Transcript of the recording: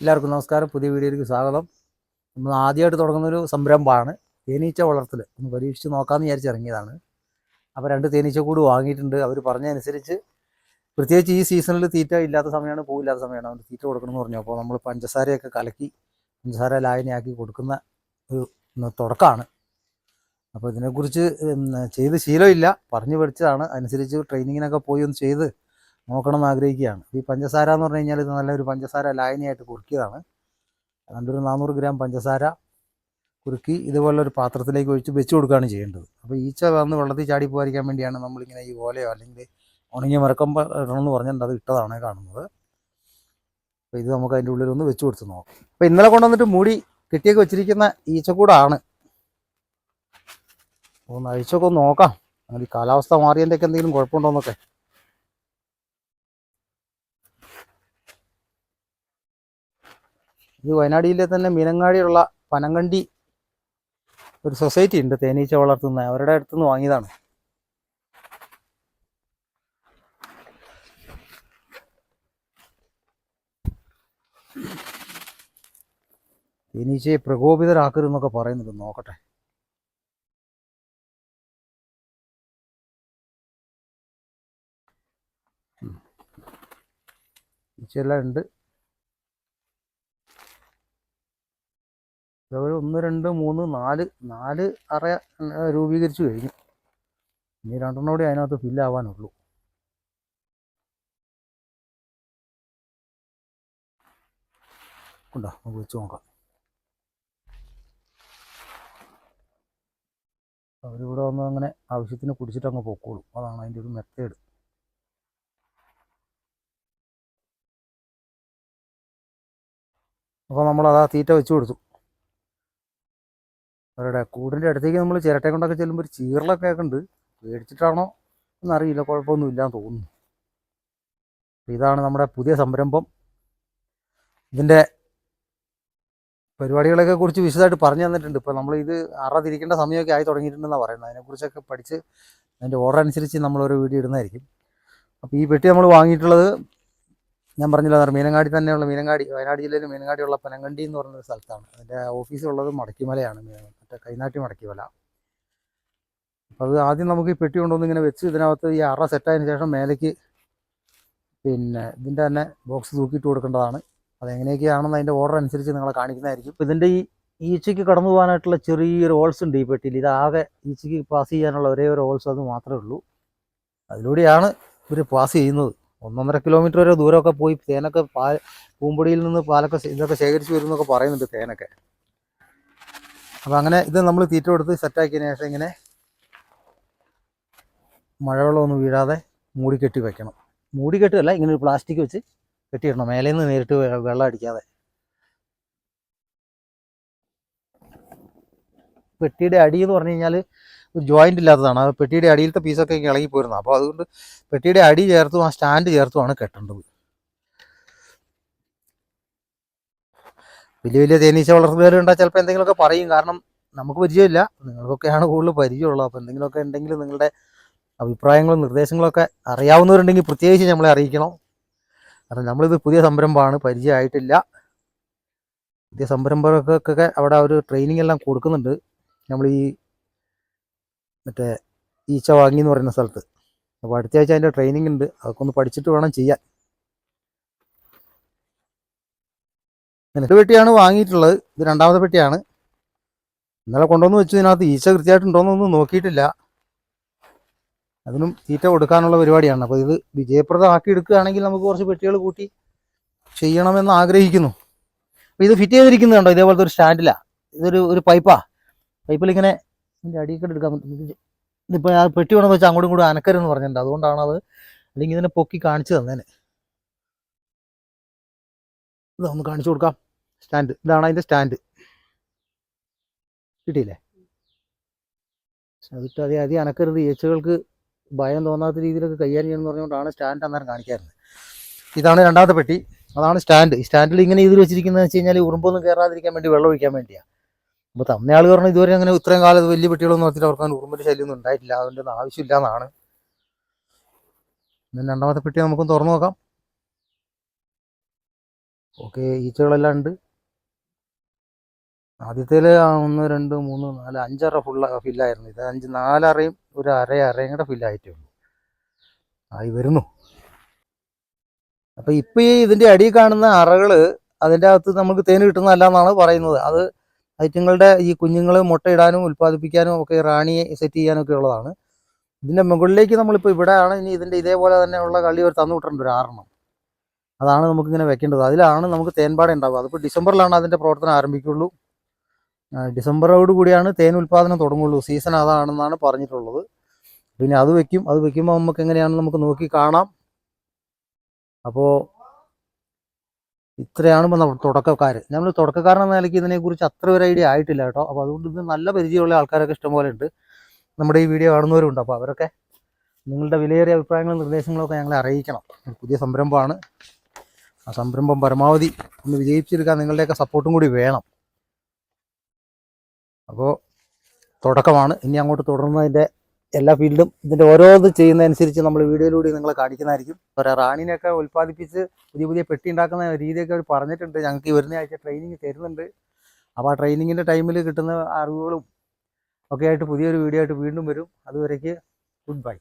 എല്ലാവർക്കും നമസ്കാരം. പുതിയ വീഡിയോയിലേക്ക് സ്വാഗതം. നമ്മൾ ആദ്യമായിട്ട് തുടങ്ങുന്നൊരു സംരംഭമാണ്. തേനീച്ച വളർത്തൽ ഒന്ന് പരീക്ഷിച്ച് നോക്കാമെന്ന് വിചാരിച്ച് ഇറങ്ങിയതാണ്. അപ്പോൾ രണ്ട് തേനീച്ച കൂട് വാങ്ങിയിട്ടുണ്ട്. അവർ പറഞ്ഞതനുസരിച്ച് പ്രത്യേകിച്ച് ഈ സീസണിൽ തീറ്റ ഇല്ലാത്ത സമയമാണ് പൂവില്ലാത്ത സമയമാണ് അതുകൊണ്ട് തീറ്റ കൊടുക്കണം എന്ന് പറഞ്ഞു. അപ്പോൾ നമ്മൾ പഞ്ചസാരയൊക്കെ കലക്കി പഞ്ചസാര ലായനയാക്കി കൊടുക്കുന്ന ഒരു തുടക്കമാണ് അപ്പോൾ ഇതിനെക്കുറിച്ച് ചെയ്ത് ശീലമില്ല. പറഞ്ഞു പഠിച്ചതാണ്. അനുസരിച്ച് ട്രെയിനിങ്ങിനൊക്കെ പോയി ഒന്ന് ചെയ്ത് നോക്കണം ആഗ്രഹിക്കുകയാണ് ഈ പഞ്ചസാര എന്ന് പറഞ്ഞു കഴിഞ്ഞാൽ ഇത് നല്ലൊരു പഞ്ചസാര ലായനിയായിട്ട് കുറുക്കിയതാണ്. രണ്ടൊരു നാനൂറ് ഗ്രാം പഞ്ചസാര കുറുക്കി ഇതുപോലെ ഒരു പാത്രത്തിലേക്ക് ഒഴിച്ച് വെച്ച് കൊടുക്കുകയാണ് ചെയ്യേണ്ടത്. അപ്പോൾ ഈച്ച വന്ന് വെള്ളത്തിൽ ചാടി പോകാതിരിക്കാൻ വേണ്ടിയാണ് നമ്മളിങ്ങനെ ഈ ഓലയോ അല്ലെങ്കിൽ ഉണങ്ങിയ മരക്കം ഇടണമെന്ന് പറഞ്ഞിട്ട് അത് ഇട്ടതാണ് കാണുന്നത്. അപ്പോൾ ഇത് നമുക്ക് അതിന്റെ ഉള്ളിൽ ഒന്ന് വെച്ച് കൊടുത്ത് നോക്കാം. അപ്പോൾ ഇന്നലെ കൊണ്ടുവന്നിട്ട് മൂടി കെട്ടിയൊക്കെ വെച്ചിരിക്കുന്ന ഈച്ചക്കൂടാണ്. ഒന്ന് അഴിച്ചൊക്കെ ഒന്ന് നോക്കാം. അങ്ങനെ കാലാവസ്ഥ മാറിയതിന്റെയൊക്കെ എന്തെങ്കിലും കുഴപ്പമുണ്ടോന്നൊക്കെ ഇത് വയനാടിയിലെ തന്നെ മീനങ്ങാടിയുള്ള പനങ്കണ്ടി ഒരു സൊസൈറ്റി ഉണ്ട് തേനീച്ച വളർത്തുന്ന. അവരുടെ അടുത്ത് നിന്ന് വാങ്ങിയതാണ്. തേനീച്ചയെ പ്രകോപിതരാക്കരുതെന്നൊക്കെ പറയുന്നുണ്ട് നോക്കട്ടെ. ഈച്ചയെല്ലാം ഉണ്ട്. അവർ ഒന്ന് രണ്ട് മൂന്ന് നാല് നാല് അറ രൂപീകരിച്ചു കഴിഞ്ഞു. ഇനി രണ്ടെണ്ണം കൂടി അതിനകത്ത് ഫില്ലാവാനുള്ളൂ ഉണ്ടോ നമുക്ക് വെച്ച് നോക്കാം. അവരിവിടെ വന്ന് അങ്ങനെ ആവശ്യത്തിന് കുടിച്ചിട്ട് അങ്ങ് പൊക്കോളും. അതാണ് അതിന്റെ ഒരു മെത്തേഡ്. അപ്പോൾ നമ്മൾ അതാ തീറ്റ വെച്ച് കൊടുത്തു. അവരുടെ കൂടിന്റെ അടുത്തേക്ക് നമ്മൾ ചിരട്ടെ കൊണ്ടൊക്കെ ചെല്ലുമ്പോൾ ഒരു ചീറലൊക്കെ ഉണ്ട് പേടിച്ചിട്ടാണോ? എന്നറിയില്ല കുഴപ്പമൊന്നും എന്ന് തോന്നുന്നു. ഇതാണ് നമ്മുടെ പുതിയ സംരംഭം. ഇതിന്റെ പരിപാടികളൊക്കെ കുറിച്ച് വിശദമായിട്ട് പറഞ്ഞു തന്നിട്ടുണ്ട്. ഇപ്പോൾ നമ്മൾ ഇത് അറ സമയമൊക്കെ ആയി തുടങ്ങിയിട്ടുണ്ടെന്നാണ് പറയുന്നത്. അതിനെക്കുറിച്ചൊക്കെ പഠിച്ച് അതിന്റെ ഓർഡർ അനുസരിച്ച് നമ്മളൊരു വീഡിയോ ഇടുന്നതായിരിക്കും. അപ്പോൾ ഈ പെട്ടി നമ്മൾ വാങ്ങിയിട്ടുള്ളത് ഞാൻ പറഞ്ഞില്ല മീനങ്ങാടി തന്നെയുള്ള മീനങ്ങാടി വയനാട് ജില്ലയിൽ മീനങ്ങാടിയുള്ള പനങ്കണ്ടി എന്ന് പറയുന്ന സ്ഥലത്താണ്. അതിന്റെ ഓഫീസുള്ളത് മടക്കിമലയാണ് മേ- മറ്റേ കൈനാട്ടി മടക്കിമല അപ്പോൾ അത് ആദ്യം നമുക്ക് ഈ പെട്ടി കൊണ്ടുവന്ന് ഇങ്ങനെ വെച്ച് ഇതിനകത്ത് ഈ അറ സെറ്റായതിനു ശേഷം മേലേക്ക് പിന്നെ ഇതിന്റെ തന്നെ ബോക്സ് തൂക്കിയിട്ട് കൊടുക്കേണ്ടതാണ്. അതെങ്ങനെയൊക്കെയാണെന്ന് അതിന്റെ ഓർഡർ അനുസരിച്ച് നിങ്ങളെ കാണിക്കുന്നതായിരിക്കും. ഇപ്പോൾ ഇതിന്റെ ഈ ഈച്ചയ്ക്ക് കടന്നു പോകാനായിട്ടുള്ള ചെറിയൊരു ഹോൾസ് ഉണ്ട് ഈ പെട്ടിയിൽ. ഇതാകെ ഈച്ചയ്ക്ക് പാസ് ചെയ്യാനുള്ള ഒരേ ഒരു ഹോൾസ് അത് മാത്രമേ ഉള്ളൂ. അതിലൂടെയാണ് ഇവർ പാസ് ചെയ്യുന്നത്. ഒന്നൊന്നര കിലോമീറ്റർ വരെ ദൂരമൊക്കെ പോയി തേനൊക്കെ പാൽ പൂമ്പൊടിയിൽ നിന്ന് പാലൊക്കെ ഇതൊക്കെ ശേഖരിച്ച് വരുന്നൊക്കെ പറയുന്നുണ്ട് തേനൊക്കെ. അപ്പം അങ്ങനെ ഇത് നമ്മൾ തീറ്റ കൊടുത്ത് സെറ്റാക്കിയതിന് ശേഷം ഇങ്ങനെ മഴവെള്ളമൊന്നും വീഴാതെ മൂടിക്കെട്ടി വെക്കണം. മൂടി കെട്ടുകയല്ല ഇങ്ങനെ ഒരു പ്ലാസ്റ്റിക് വെച്ച് കെട്ടിയിടണം. മേലെ നിന്ന് നേരിട്ട് വെള്ളം അടിക്കാതെ. പെട്ടിയുടെ അടി എന്ന് പറഞ്ഞു കഴിഞ്ഞാൽ ഒരു ജോയിന്റ് ഇല്ലാത്തതാണ്. പെട്ടിയുടെ അടിയിലത്തെ പീസൊക്കെ ഇളകി പോരുന്നത്. അപ്പോൾ അതുകൊണ്ട് പെട്ടിയുടെ അടി ചേർത്തും ആ സ്റ്റാൻഡ് ചേർത്തുമാണ് കെട്ടേണ്ടത്. വലിയ വലിയ തേനീച്ച വളർത്തുന്നവരുണ്ടാ ചിലപ്പോൾ എന്തെങ്കിലുമൊക്കെ പറയും. കാരണം നമുക്ക് പരിചയമില്ല. നിങ്ങൾക്കൊക്കെയാണ് കൂടുതൽ പരിചയമുള്ളത്. അപ്പോൾ എന്തെങ്കിലുമൊക്കെ ഉണ്ടെങ്കിൽ നിങ്ങളുടെ അഭിപ്രായങ്ങളും നിർദ്ദേശങ്ങളൊക്കെ അറിയാവുന്നവരുണ്ടെങ്കിൽ പ്രത്യേകിച്ച് നമ്മളെ അറിയിക്കണം. കാരണം നമ്മളിത് പുതിയ സംരംഭമാണ്. പരിചയമായിട്ടില്ല. പുതിയ സംരംഭകർക്കൊക്കെ അവിടെ ഒരു ട്രെയിനിങ് എല്ലാം കൊടുക്കുന്നുണ്ട്. നമ്മൾ ഈ മറ്റേ ഈച്ച വാങ്ങി എന്ന് പറയുന്ന സ്ഥലത്ത്. അപ്പോൾ അടുത്ത ആഴ്ച അതിന്റെ ട്രെയിനിങ് ഉണ്ട്. അതൊക്കെ ഒന്ന് പഠിച്ചിട്ട് വേണം ചെയ്യാൻ. എന്നിട്ട് പെട്ടിയാണ് വാങ്ങിയിട്ടുള്ളത്. ഇത് രണ്ടാമത്തെ പെട്ടിയാണ്. ഇന്നലെ കൊണ്ടുവന്ന് വെച്ചു. ഇതിനകത്ത് ഈച്ച കൃത്യമായിട്ടുണ്ടോയെന്നൊന്നും നോക്കിയിട്ടില്ല. അതിനും തീറ്റ കൊടുക്കാനുള്ള പരിപാടിയാണ്. അപ്പോൾ ഇത് വിജയപ്രദമാക്കി എടുക്കുകയാണെങ്കിൽ നമുക്ക് കുറച്ച് പെട്ടികൾ കൂട്ടി ചെയ്യണമെന്ന് ആഗ്രഹിക്കുന്നു. അപ്പോൾ ഇത് ഫിറ്റ് ചെയ്തിരിക്കുന്നത് കണ്ടോ? ഇതേപോലത്തെ ഒരു സ്റ്റാൻഡിലാണ് ഇതൊരു ഒരു പൈപ്പാ. പൈപ്പിൽ ഇങ്ങനെ ഇതിന്റെ അടിയിൽ കൂടെ എടുക്കാൻ പറ്റും. ഇത് ഇതിപ്പോൾ ആ പെട്ടി വേണമെന്ന് വെച്ചാൽ അങ്ങോട്ടും ഇങ്ങോട്ടും അനക്കരുതെന്ന് പറഞ്ഞിട്ടുണ്ട്. അതുകൊണ്ടാണ് അത് അല്ലെങ്കിൽ ഇതിനെ പൊക്കി കാണിച്ചു തന്നേനെ. ഇത് ഒന്ന് കാണിച്ചു കൊടുക്കാം. സ്റ്റാൻഡ് ഇതാണ് അതിന്റെ സ്റ്റാൻഡ് കിട്ടിയില്ലേ? അതിട്ട് അതേ അതി അനക്കരുത്. ഏച്ചുകൾക്ക് ഭയം തോന്നാത്ത രീതിയിലൊക്കെ കൈകാര്യം ചെയ്യണമെന്ന് പറഞ്ഞുകൊണ്ടാണ് സ്റ്റാൻഡ് അന്നേരം കാണിക്കാറുണ്ട് ഇതാണ് രണ്ടാമത്തെ പെട്ടി. അതാണ് സ്റ്റാൻഡ് ഈ സ്റ്റാൻഡിൽ ഇങ്ങനെ ഇതിൽ വെച്ചിരിക്കുന്നത് വെച്ച് കഴിഞ്ഞാൽ ഉറുമ്പൊന്നും കയറാതിരിക്കാൻ വേണ്ടി വെള്ളം ഒഴിക്കാൻ വേണ്ടിയാണ് അപ്പോൾ തന്നയാൾ പറഞ്ഞു ഇതുവരെ അങ്ങനെ ഇത്രയും കാലത്ത് വലിയ പെട്ടികളൊന്നും നടത്തിയിട്ട് അവർക്ക് ഉറുമ്പിന്റെ ശല്യമൊന്നും ഉണ്ടായിട്ടില്ല. അതുകൊണ്ട് ആവശ്യമില്ല എന്നാണ്. രണ്ടാമത്തെ പെട്ടി നമുക്കൊന്ന് തുറന്നു നോക്കാം. ഓക്കെ ഈച്ചകളെല്ലാം ഉണ്ട്. ആദ്യത്തേൽ ഒന്ന് രണ്ട് മൂന്ന് നാല് അഞ്ചറ ഫുള്ള ഫില്ലായിരുന്നു ഇത് അഞ്ച് നാലറയും ഒരു അര അരയും കൂടെ ഫില്ലായിട്ടേ ഉള്ളൂ. ആയി വരുന്നു. അപ്പം ഇപ്പം ഈ ഇതിന്റെ അടിയിൽ കാണുന്ന അറകൾ അതിന്റെ അകത്ത് നമുക്ക് തേൻ കിട്ടുന്നതല്ല എന്നാണ് പറയുന്നത്. അത് ഐറ്റങ്ങളുടെ ഈ കുഞ്ഞുങ്ങൾ മുട്ടയിടാനും ഉൽപ്പാദിപ്പിക്കാനും ഒക്കെ റാണിയെ സെറ്റ് ചെയ്യാനും ഒക്കെ ഉള്ളതാണ്. ഇതിന്റെ മുകളിലേക്ക് നമ്മളിപ്പോൾ ഇവിടെയാണ് ഇനി ഇതിന്റെ ഇതേപോലെ തന്നെയുള്ള കള്ളി കളി ഒരു തന്നു വിട്ടിട്ടുണ്ട് ഒരു ആറെണ്ണം. അതാണ് നമുക്കിങ്ങനെ വെക്കേണ്ടത്. അതിലാണ് നമുക്ക് തേൻപാട ഉണ്ടാവുക. അതിപ്പോൾ ഡിസംബറിലാണ് അതിന്റെ പ്രവർത്തനം ആരംഭിക്കുള്ളൂ. ഡിസംബറോട് കൂടിയാണ് തേൻ ഉൽപ്പാദനം തുടങ്ങുള്ളൂ. സീസൺ അതാണെന്നാണ് പറഞ്ഞിട്ടുള്ളത്. പിന്നെ അത് വെക്കും. അത് വെക്കുമ്പോൾ നമുക്ക് എങ്ങനെയാണെന്ന് നമുക്ക് നോക്കി കാണാം. അപ്പോൾ ഇത്രയാണ് നമ്മൾ തുടക്കക്കാർ നമ്മൾ തുടക്കക്കാരെന്ന നിലയ്ക്ക് ഇതിനെക്കുറിച്ച് അത്ര ഒരു ഐഡിയ ആയിട്ടില്ല കേട്ടോ. അപ്പോൾ അതുകൊണ്ട് ഇത് നല്ല പരിചയമുള്ള ആൾക്കാരൊക്കെ ഇഷ്ടംപോലെ ഉണ്ട്. നമ്മുടെ ഈ വീഡിയോ കാണുന്നവരുണ്ട്. അപ്പോൾ അവരൊക്കെ നിങ്ങളുടെ വിലയേറിയ അഭിപ്രായങ്ങളും നിർദ്ദേശങ്ങളൊക്കെ ഞങ്ങളെ അറിയിക്കണം. പുതിയ സംരംഭമാണ്. ആ സംരംഭം പരമാവധി ഒന്ന് വിജയിച്ചെടുക്കാൻ നിങ്ങളുടെയൊക്കെ സപ്പോർട്ടും കൂടി വേണം. അപ്പോൾ തുടക്കമാണ്. ഇനി അങ്ങോട്ട് തുടർന്നതിന്റെ എല്ലാ ഫീൽഡും ഇതിന്റെ ഓരോത് ചെയ്യുന്നതനുസരിച്ച് നമ്മൾ വീഡിയോയിലൂടെ നിങ്ങളെ കാണിക്കുന്നതായിരിക്കും. പറയാം റാണിനെയൊക്കെ ഉൽപ്പാദിപ്പിച്ച് പുതിയ പുതിയ പെട്ടി ഉണ്ടാക്കുന്ന രീതിയൊക്കെ അവർ പറഞ്ഞിട്ടുണ്ട്. ഞങ്ങൾക്ക് ഈ വരുന്ന ആഴ്ച ട്രെയിനിങ് തരുന്നുണ്ട്. അപ്പോൾ ആ ട്രെയിനിങ്ങിന്റെ ടൈമിൽ കിട്ടുന്ന അറിവുകളും ഒക്കെ ആയിട്ട് പുതിയൊരു വീഡിയോ ആയിട്ട് വീണ്ടും വരും. അതുവരേക്ക് ഗുഡ് ബൈ